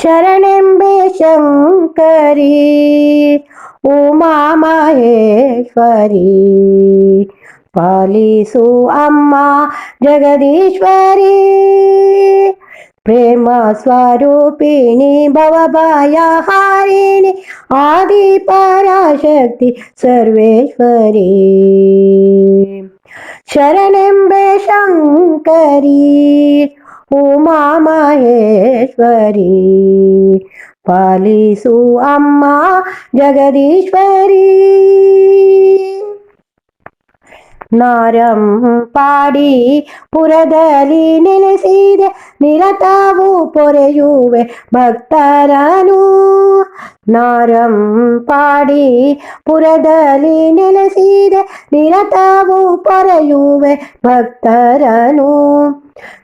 ശരണെമ്പേ ശങ്കരി ഉമാമഹേശ്വരി പാലിസു അമ്മ ജഗദീശ്വരി. പ്രേമ സ്വരൂപിണി ഭവഭയഹാരിണി ആദി പരാശക്തി സർവേശ്വരി ശരണെമ്പേ ശങ്കരീ శంకరి ఉమా మహేశ్వరి పాలిసు అమ్మ జగదీశ్వరి ನಾರಂ ಪಾಡಿ ಪುರದಲ್ಲಿ ನೆಲೆಸಿದೆ, ನಿರತಾವು ಪೊರೆಯುವೆ ಭಕ್ತರನು. ನಾರಂ ಪಾಡಿ ಪುರದಲ್ಲಿ ನೆಲೆಸಿದೆ, ನಿರತಾವು ಪೊರೆಯುವೆ ಭಕ್ತರನು.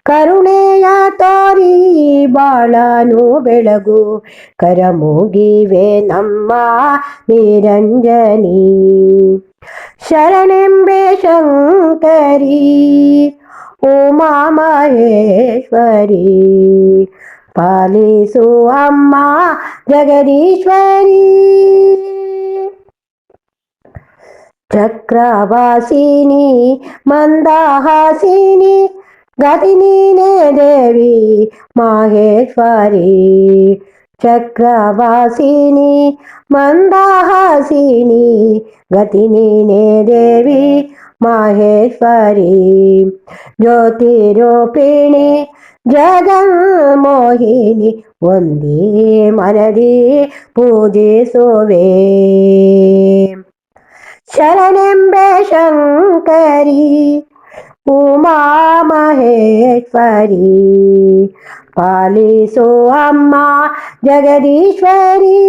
ಕರುಣೆಯ ತೋರಿ ಬಾಳನು ಬೆಳಗು, ಕರಮುಗಿವೆ ನಮ್ಮ ನಿರಂಜನಿ. శరణెంబే శంకరి ఉమామహేశ్వరి పాలిసు అమ్మ జగదీశ్వరి చక్రవాసిని మందాహాసిని గతిని నే దేవి మహేశ్వరి చక్రవాసిని మందహాసిని గతి నీనే దేవి మాహేశ్వరి జ్యోతిరూపిణి జగన్మోహిని ಒಂದೇ ಮನದಿ ಪೂಜಿಸುವೆ ಶರಣೆಂಬೆ ಶಂಕರಿ ಉಮಾ ಮಹೇಶ್ವರಿ ಪಾಲಿಸೋ ಅಮ್ಮ ಜಗದೀಶ್ವರಿ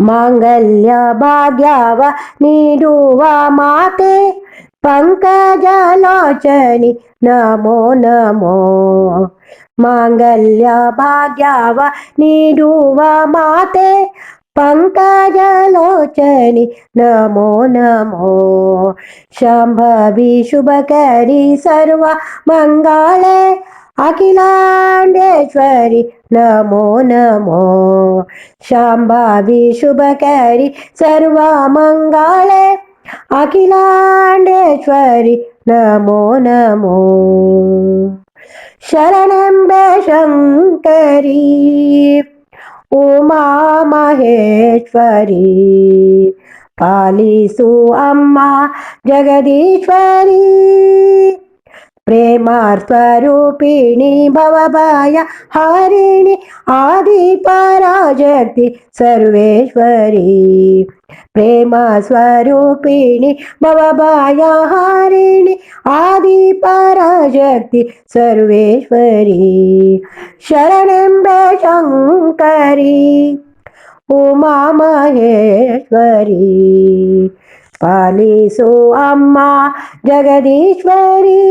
ಮಾಂಗಲ್ಯ ಭಾಗ್ಯವ ನೀಡುವ ಮಾತೆ ಪಂಕಜಲೋಚನಿ ನಮೋ ನಮೋ ಮಾಂಗಲ್ಯ ಭಾಗ್ಯವ ನೀಡುವ ಮಾತೆ పంకజలోచని నమో నమో. శంభవి శుభకరి సర్వ మంగళే. అఖిలాండేశ్వరి నమో నమో. శంభవి శుభకరి సర్వ మంగళే. అఖిలాండేశ్వరి నమో నమో. శరణంబ శంకరీ. ఉమామహేశ్వరి. పాలిసు అమ్మ జగదీశ్వరి. प्रेमास्वरूपिणी भवभाया हारिणि आदिपराशक्ति सर्वेश्वरी प्रेमास्वरूपिणी भवभाया हारिणि आदिपराशक्ति सर्वेश्वरी शरणम्बे शङ्करी उमा महेश्वरी పాలిసు అమ్మా జగదీశ్వరి.